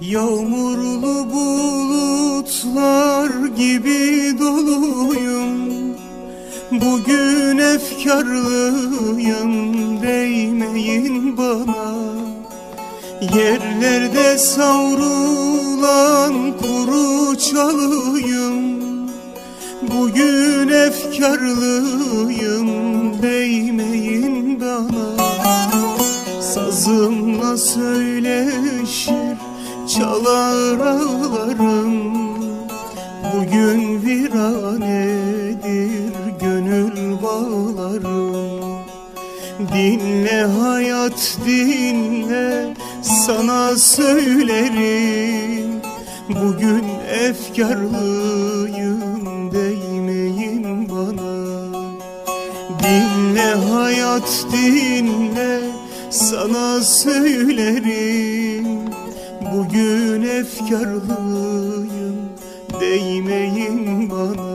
Yağmurlu bulutlar gibi doluyum. Bugün efkarlıyım değmeyin bana. Yerlerde savrulan kuru çalıyım. Bugün efkarlıyım değmeyin bana. Sazımla söyleşir çalar ağlarım Bugün viranedir gönül bağlarım. Dinle hayat dinle sana söylerim. Bugün efkarlıyım değmeyin bana. Dinle hayat dinle sana söylerim. Bugün efkarlıyım değmeyin bana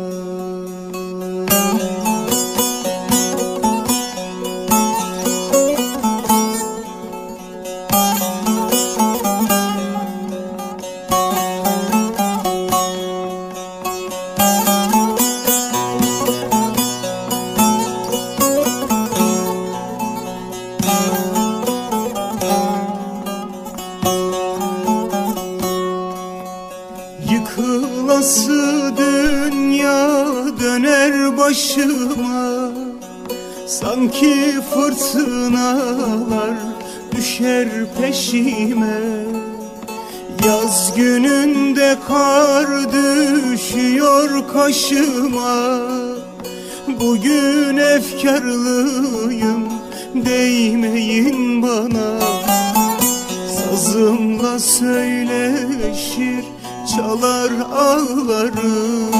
Yıkılası dünya döner başıma. Sanki fırtınalar düşer peşime. Yaz gününde kar düşüyor kaşıma. Bugün efkarlıyım değmeyin bana. Sazımla söyleşir çalar ağlarım.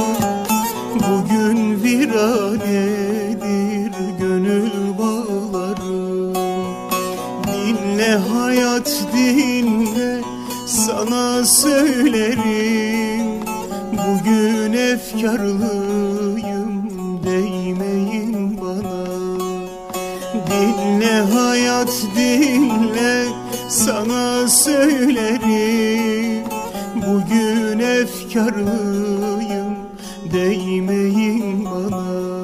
Bugün viranedir gönül bağlarım Dinle hayat dinle sana söylerim. Bugün efkarlıyım değmeyin bana. Dinle hayat dinle sana söylerim. Bugün efkarlıyım değmeyin bana